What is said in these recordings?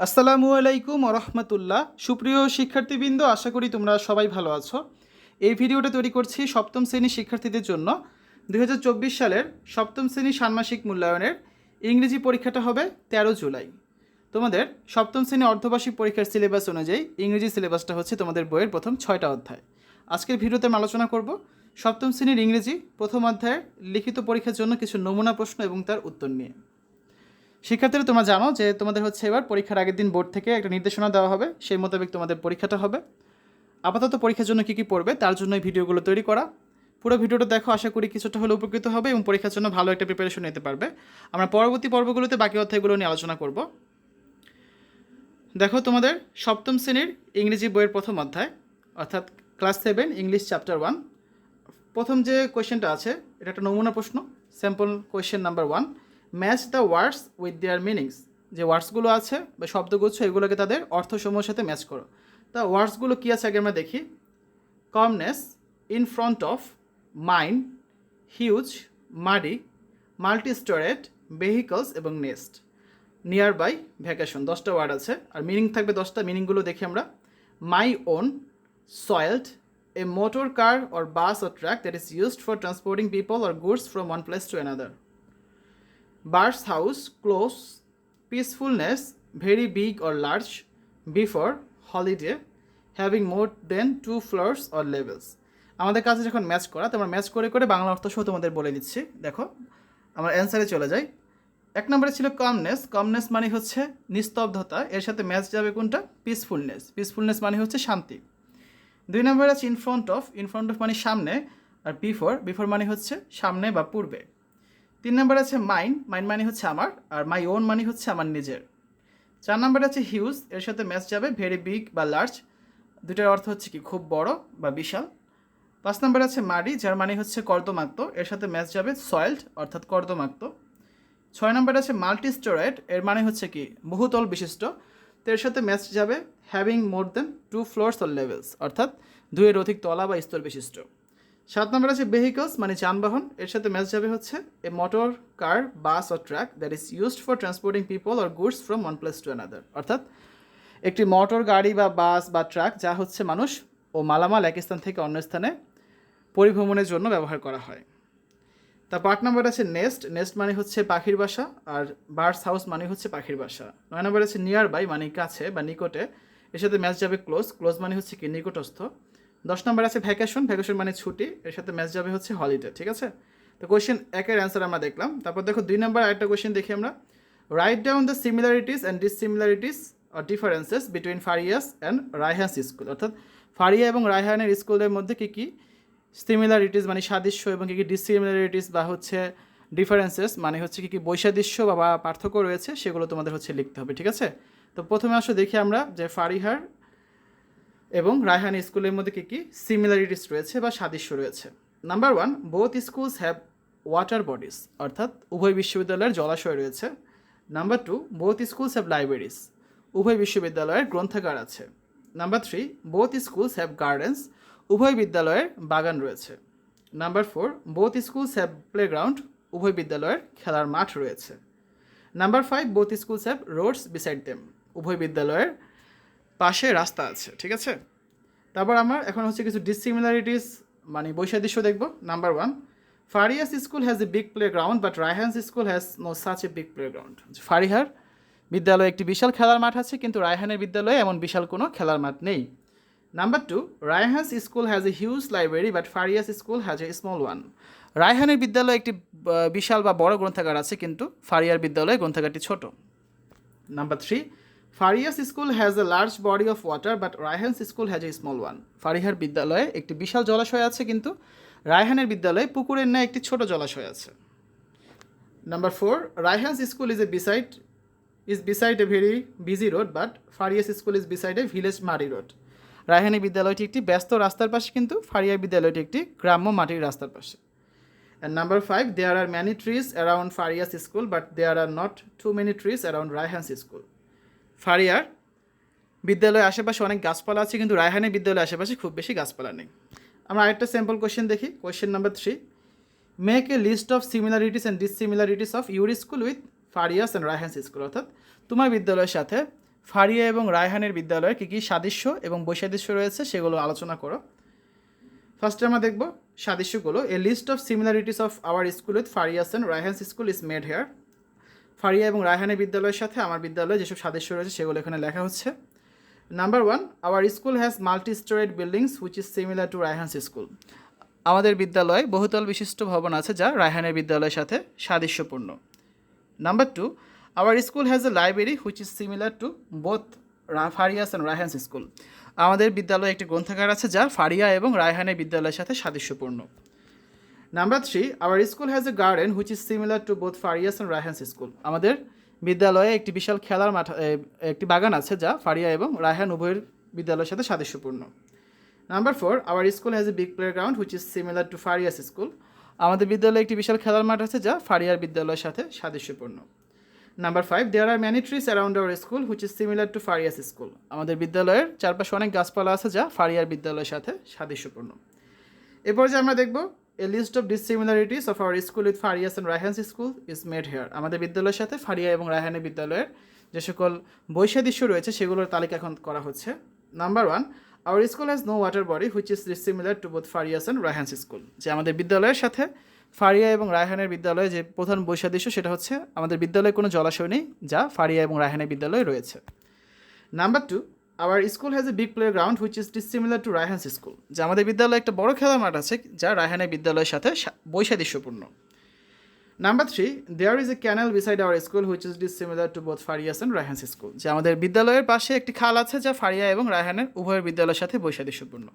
আসসালামু আলাইকুম রহমতুল্লাহ। সুপ্রিয় শিক্ষার্থীবৃন্দ, আশা করি তোমরা সবাই ভালো আছো। এই ভিডিওটা তৈরি করছি সপ্তম শ্রেণির শিক্ষার্থীদের জন্য। দু হাজার চব্বিশ সালের সপ্তম শ্রেণির ষান্মাসিক মূল্যায়নের ইংরেজি পরীক্ষাটা হবে তেরো জুলাই। তোমাদের সপ্তম শ্রেণি অর্ধবার্ষিক পরীক্ষার সিলেবাস অনুযায়ী ইংরেজি সিলেবাসটা হচ্ছে তোমাদের বইয়ের প্রথম ছয়টা অধ্যায়। আজকের ভিডিওতে আমি আলোচনা করব সপ্তম শ্রেণির ইংরেজি প্রথম অধ্যায়ের লিখিত পরীক্ষার জন্য কিছু নমুনা প্রশ্ন এবং তার উত্তর নিয়ে। শিক্ষার্থীরা, তোমরা জানো যে তোমাদের হচ্ছে এবার পরীক্ষার আগের দিন বোর্ড থেকে একটা নির্দেশনা দেওয়া হবে। সেই মোতাবেক তোমাদের পরীক্ষাটা হবে। আপাতত পরীক্ষার জন্য কী কী পড়বে, তার জন্য এই ভিডিওগুলো তৈরি করা। পুরো ভিডিওটা দেখো, আশা করি কিছুটা হলে উপকৃত হবে এবং পরীক্ষার জন্য ভালো একটা প্রিপারেশন নিতে পারবে। আমরা পরবর্তী পর্বগুলোতে বাকি অধ্যায়গুলো নিয়ে আলোচনা করব। দেখো তোমাদের, সপ্তম শ্রেণির ইংরেজি বইয়ের প্রথম অধ্যায়, অর্থাৎ class seven, English chapter one. প্রথম যে কোয়েশ্চেনটা আছে, এটা একটা নমুনা প্রশ্ন, sample question number one. Match the words with their meanings যে ওয়ার্ডসগুলো আছে বা শব্দগুচ্ছ, এগুলোকে তাদের অর্থসমূহের সাথে ম্যাচ করো। তা ওয়ার্ডসগুলো কী আছে আগে আমরা দেখি। Calmness in front of mind huge muddy multi storeyed vehicles এবং নেস্ট নিয়ার বাই ভ্যাকেশন দশটা ওয়ার্ড আছে। আর মিনিং থাকবে দশটা মিনিংগুলো দেখি আমরা। My own soiled a motor car or bus or truck that is used for transporting people or goods from one place to another Bird's house close peacefulness very big or large before, holiday having more than two floors or levels আমাদের কাছে যখন match করা তোমরা match করে করে বাংলা অর্থ সহ তোমাদের বলে দিচ্ছি দেখো আমরা অ্যান্সারে চলে যাই। এক নম্বরে ছিল কমনেস কমনেস মানে হচ্ছে নিস্তব্ধতা। এর সাথে ম্যাচ যাবে কোনটা? পিসফুলনেস পিসফুলনেস মানে হচ্ছে শান্তি। দুই নম্বরে আছে in front of in front of মানে সামনে। আর বিফোর বিফোর মানে হচ্ছে সামনে বা পূর্বে। তিন নম্বর আছে মাইন্ড মাইন্ড মানে হচ্ছে আমার, আর মাই ওন মানে হচ্ছে আমার নিজের। চার নম্বর আছে হিউজ, এর সাথে ম্যাচ যাবে, ভেরি বিগ বা লার্জ। দুটার অর্থ হচ্ছে কি, খুব বড় বা বিশাল। পাঁচ নম্বর আছে মাডি যার মানে হচ্ছে কর্দমাক্ত, এর সাথে ম্যাচ যাবে সয়েল্ড, অর্থাৎ কর্দমাক্ত। ছয় নম্বর আছে মাল্টি স্টোরেড এর মানে হচ্ছে কি, বহুতল বিশিষ্ট। তো এর সাথে ম্যাচ যাবে, having more than two floors or levels, অর্থাৎ দুইয়ের অধিক তলা বা স্তর বিশিষ্ট। সাত নম্বর আছে ভেহিকলস মানে যানবাহন। এর সাথে ম্যাচ যাবে হচ্ছে a motor car bus or truck that is used for transporting people or goods from one place to another অর্থাৎ একটি মোটর গাড়ি বা বাস বা ট্রাক যা হচ্ছে মানুষ ও মালামাল এক স্থান থেকে অন্য স্থানে পরিভ্রমণের জন্য ব্যবহার করা হয়। তা আট নম্বর আছে নেস্ট নেস্ট মানে হচ্ছে পাখির বাসা আর বার্ডস হাউস মানে হচ্ছে পাখির বাসা। নয় নম্বর আছে নিয়ার বাই মানে কাছে বা নিকটে। এর সাথে ম্যাচ যাবে ক্লোজ ক্লোজ মানে হচ্ছে কি নিকটস্থ। দশ নম্বর আছে ভ্যাকেশন ভ্যাকেশন মানে ছুটি, এর সাথে ম্যাচ যাবে হচ্ছে হলিডে ঠিক আছে? তো কোয়েশ্চেন একের অ্যান্সার আমরা দেখলাম। তারপর দেখো দুই নম্বর আরেকটা কোয়েশ্চেন দেখি আমরা। Write down the similarities and dissimilarities or differences between Faria's and Raihan's school অর্থাৎ ফারিয়া এবং রায়হানের স্কুলের মধ্যে কী কী সিমিলারিটিস মানে সাদৃশ্য এবং কী কী ডিসিমিলারিটিস বা হচ্ছে ডিফারেন্সেস মানে হচ্ছে কী কী বৈসাদৃশ্য বা বা পার্থক্য রয়েছে সেগুলো তোমাদের হচ্ছে লিখতে হবে, ঠিক আছে? তো প্রথমে আসো দেখি আমরা যে ফারিহার এবং রায়হান স্কুলের মধ্যে কী কী সিমিলারিটিস রয়েছে বা সাদৃশ্য রয়েছে? Number one both schools have water bodies অর্থাৎ উভয় বিশ্ববিদ্যালয়ের জলাশয় রয়েছে। Number two both schools have libraries উভয় বিশ্ববিদ্যালয়ের গ্রন্থাগার আছে। Number three both schools have gardens উভয় বিদ্যালয়ের বাগান রয়েছে। Number four both schools have playground উভয় বিদ্যালয়ের খেলার মাঠ রয়েছে। Number five both schools have roads beside them উভয় বিদ্যালয়ের পাশে রাস্তা আছে, ঠিক আছে? তারপর আমার এখন হচ্ছে কিছু ডিসিমিলারিটিস মানে বৈসাদৃশ্য দেখব number one Faria's school has a big playground but Raihan's school has no such a big playground ফারিহার বিদ্যালয়ে একটি বিশাল খেলার মাঠ আছে, কিন্তু রায়হানের বিদ্যালয়ে এমন বিশাল কোনো খেলার মাঠ নেই। Number two Raihan's school has a huge library but Faria's school has a small one রায়হানের বিদ্যালয়ে একটি বিশাল বা বড় গ্রন্থাগার আছে, কিন্তু ফারিয়ার বিদ্যালয়ে গ্রন্থাগারটি ছোট। Number three Faria's school has a large body of water but Raihan's school has a small one ফারিহার বিদ্যালয়ে একটি বিশাল জলাশয় আছে কিন্তু রায়হানের বিদ্যালয়ে পুকুরের ন্যায় একটি ছোট জলাশয় আছে। Number four Raihan's school is a beside is beside a very busy road but Faria's school is beside a village muddy road রায়হানি বিদ্যালয়টি একটি ব্যস্ত রাস্তার পাশে কিন্তু ফারিয়া বিদ্যালয়টি একটি গ্রাম্য মাটির রাস্তার পাশে। And number five there are many trees around Faria's school but there are not too many trees around Raihan's school. ফারিয়ার বিদ্যালয়ের আশেপাশে অনেক গাছপালা আছে, কিন্তু রায়হানের বিদ্যালয়ের আশেপাশে খুব বেশি গাছপালা নেই। আমরা আরেকটা স্যাম্পল কোয়েশ্চেন দেখি question number three make a list of similarities and dissimilarities of your school with Faria's and Raihan's school অর্থাৎ তোমার বিদ্যালয়ের সাথে ফারিয়া এবং রায়হানের বিদ্যালয়ে কী কী সাদৃশ্য এবং বৈসাদৃশ্য রয়েছে সেগুলো আলোচনা করো। ফার্স্টে আমরা দেখব সাদৃশ্যগুলো। A list of similarities of our school with Faria's and Raihan's school is made here Faria এবং রায়হানের বিদ্যালয়ের সাথে আমার বিদ্যালয়ে যেসব সাদৃশ্য রয়েছে সেগুলো এখানে লেখা হচ্ছে। Number one our school has multi storeyed buildings which is similar to Raihan's school আমাদের বিদ্যালয়ে বহুতল বিশিষ্ট ভবন আছে যা রায়হানের বিদ্যালয়ের সাথে সাদৃশ্যপূর্ণ। Number two our school has a library which is similar to both Faria's and Raihan's school আমাদের বিদ্যালয়ে একটি গ্রন্থাগার আছে যা ফারিয়া এবং রায়হানের বিদ্যালয়ের সাথে সাদৃশ্যপূর্ণ। Number three our school has a garden which is similar to both Faria's and Raihan's school আমাদের বিদ্যালয়ে একটি বিশাল খেলার মাঠ একটি বাগান আছে যা ফারিয়া এবং রায়হান উভয়ের বিদ্যালয়ের সাথে সাদৃশ্যপূর্ণ। Number four our school has a big playground which is similar to Faria's school আমাদের বিদ্যালয়ে একটি বিশাল খেলার মাঠ আছে যা ফারিয়ার বিদ্যালয়ের সাথে সাদৃশ্যপূর্ণ। Number five there are many trees around our school which is similar to Faria's school আমাদের বিদ্যালয়ের চারপাশে অনেক গাছপালা আছে যা ফারিয়ার বিদ্যালয়ের সাথে সাদৃশ্যপূর্ণ। এরপর যে আমরা দেখব a list of dissimilarities of our school with Faria's and Raihan's school is made here আমাদের বিদ্যালয়ের সাথে ফারিয়া এবং রায়হানের বিদ্যালয়ের যে সকল বৈসাদৃশ্য রয়েছে, সেগুলোর তালিকা এখন করা হচ্ছে। Number one our school has no water body which is dissimilar to both Faria's and Raihan's school যে আমাদের বিদ্যালয়ের সাথে ফারিয়া এবং রায়হানের বিদ্যালয়ে যে প্রধান বৈসাদৃশ্য সেটা হচ্ছে আমাদের বিদ্যালয়ে কোনো জলাশয় নেই, যা ফারিয়া এবং রায়হানের বিদ্যালয়ে রয়েছে। Number two our school has a big playground which is dissimilar to Raihan's school যে আমাদের বিদ্যালয়ে একটা বড় খেলার মাঠ আছে, যা রায়হানের বিদ্যালয়ের সাথে বৈসাদৃশ্যপূর্ণ। Number three there is a canal beside our school which is dissimilar to both Faria's and Raihan's school যে আমাদের বিদ্যালয়ের পাশে একটি খাল আছে, যা ফারিয়া এবং রায়হানের উভয়ের বিদ্যালয়ের সাথে বৈসাদৃশ্যপূর্ণ।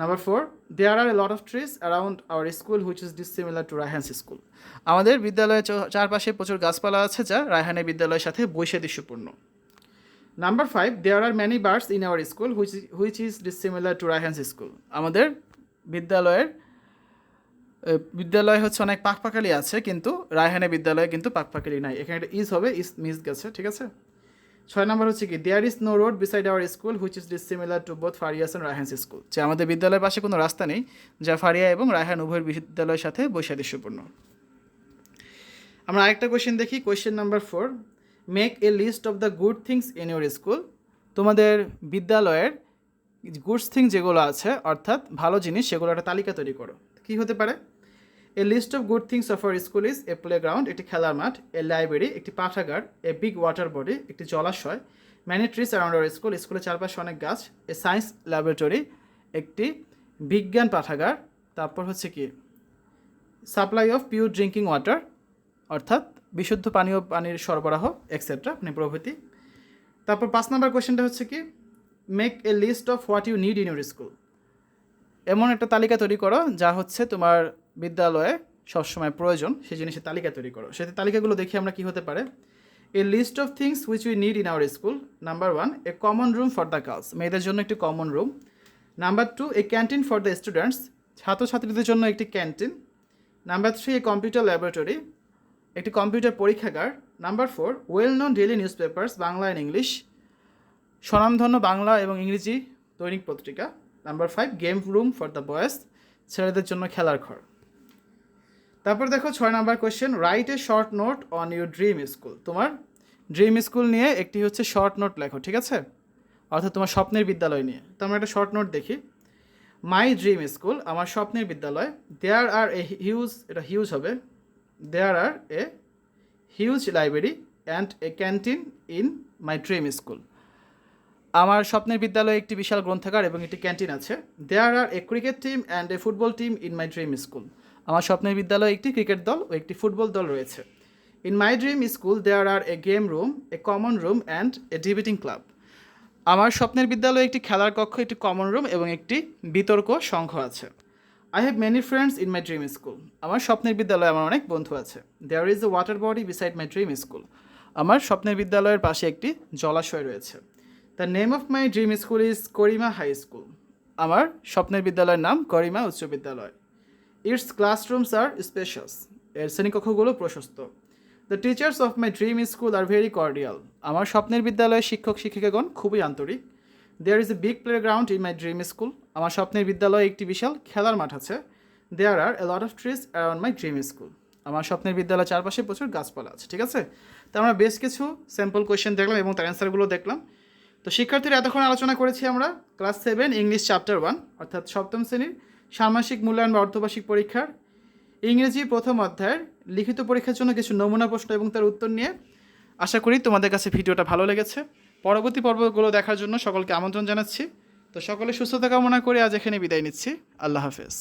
Number four there are a lot of trees around our school which is dissimilar to Raihan's school আমাদের বিদ্যালয়ের চারপাশে প্রচুর গাছপালা আছে, যা রায়হানের বিদ্যালয়ের সাথে বৈসাদৃশ্যপূর্ণ। Number five there are many birds in our school which which is dissimilar to Raihan's school আমাদের বিদ্যালয়ের বিদ্যালয় হচ্ছে অনেক পাকপাকালি আছে, কিন্তু রায়হানের বিদ্যালয়ে কিন্তু পাকপাকালি নাই। এখানে একটা ইজ হবে ইজ মিস গেছে, ঠিক আছে? ছয় নম্বর হচ্ছে কি there is no road beside our school which is dissimilar to both Faria's and Raihan's school যে আমাদের বিদ্যালয়ের পাশে কোনো রাস্তা নেই, যা ফারিয়া এবং রায়হান উভয়ের বিদ্যালয়ের সাথে বৈসাদৃশ্যপূর্ণ। আমরা আরেকটা কোয়েশ্চেন দেখি question number four make a list of the good things in your school তোমাদের বিদ্যালয়ের গুডস থিং যেগুলো আছে, অর্থাৎ ভালো জিনিস সেগুলো একটা তালিকা তৈরি করো। কী হতে পারে? A list of good things of our school is a play ground একটি খেলার মাঠ এ লাইব্রেরি একটি পাঠাগার এ বিগ ওয়াটার বডি একটি জলাশয় many trees around our school স্কুলের চারপাশে অনেক গাছ এ সায়েন্স ল্যাবরেটরি একটি বিজ্ঞান পাঠাগার, তারপর হচ্ছে কি? Supply of pure drinking water অর্থাৎ বিশুদ্ধ পানীয়, পানির সরবরাহ এক্সেট্রা মানে প্রভৃতি। তারপর পাঁচ নম্বর কোয়েশ্চেনটা হচ্ছে কি make a list of what you need in your school এমন একটা তালিকা তৈরি করো যা হচ্ছে তোমার বিদ্যালয়ে সবসময় প্রয়োজন, সেই জিনিসের তালিকা তৈরি করো। সেই তালিকাগুলো দেখি আমরা কি হতে পারে? A list of things which we need in our school number one a common room for the girls মেয়েদের জন্য একটি common room number two a canteen for the students ছাত্রছাত্রীদের জন্য একটি canteen number three a computer laboratory একটি computer পরীক্ষাগার। Number four well known daily newspapers Bangla and English স্বনামধন্য বাংলা এবং ইংরেজি দৈনিক পত্রিকা। Number five game room for the boys ছেলেদের জন্য খেলার ঘর। তারপর দেখো ছয় number question write a short note on your dream school তোমার ড্রিম স্কুল নিয়ে একটি হচ্ছে শর্ট নোট লেখো, ঠিক আছে? অর্থাৎ তোমার স্বপ্নের বিদ্যালয় নিয়ে। তো আমরা একটা শর্ট নোট দেখি। মাই ড্রিম স্কুল আমার স্বপ্নের বিদ্যালয়। দেয়ার আর এ হিউজ এটা হিউজ হবে। There are a huge library and a canteen in my dream school আমার স্বপ্নের বিদ্যালয়ে একটি বিশাল গ্রন্থাগার এবং একটি ক্যান্টিন আছে। There are a cricket team and a football team in my dream school আমার স্বপ্নের বিদ্যালয়ে একটি ক্রিকেট দল ও একটি ফুটবল দল রয়েছে। In my dream school there are a game room a common room and a debating club আমার স্বপ্নের বিদ্যালয়ে একটি খেলার কক্ষ, একটি কমন রুম এবং একটি বিতর্ক সংঘ আছে। I have many friends in my dream school আমার স্বপ্নের বিদ্যালয়ে আমার অনেক বন্ধু আছে। There is a water body beside my dream school আমার স্বপ্নের বিদ্যালয়ের পাশে একটি জলাশয় রয়েছে। The name of my dream school is Karima high school আমার স্বপ্নের বিদ্যালয়ের নাম করিমা উচ্চ বিদ্যালয় ইটস ক্লাসরুমস আর স্পেশাস এর শ্রেণীকক্ষগুলো প্রশস্ত। The teachers of my dream school are very cordial আমার স্বপ্নের বিদ্যালয়ের শিক্ষক শিক্ষিকাগণ খুবই আন্তরিক। There is a big play ground in my dream school আমার স্বপ্নের বিদ্যালয়ে একটি বিশাল খেলার মাঠ আছে। There are a lot of trees around my dream school আমার স্বপ্নের বিদ্যালয়ের চারপাশে প্রচুর গাছপালা আছে, ঠিক আছে? তো আমরা বেশ কিছু স্যাম্পল কোয়েশ্চেন দেখলাম এবং তার অ্যান্সারগুলো দেখলাম। তো শিক্ষার্থীরা এতক্ষণ আলোচনা করেছি আমরা class seven English chapter one অর্থাৎ সপ্তম শ্রেণির ষান্মাসিক মূল্যায়ন বা অর্ধবার্ষিক পরীক্ষার। ইংরেজি প্রথম অধ্যায়ের লিখিত পরীক্ষার জন্য কিছু নমুনা প্রশ্ন এবং তার উত্তর নিয়ে আশা করি তোমাদের কাছে ভিডিওটা ভালো লেগেছে। পরবর্তী পর্বগুলো দেখার জন্য সকলকে আমন্ত্রণ জানাচ্ছি। তো সকলে সুস্থতা কামনা করে আজ এখানে বিদায় নিচ্ছি। আল্লাহ হাফেজ।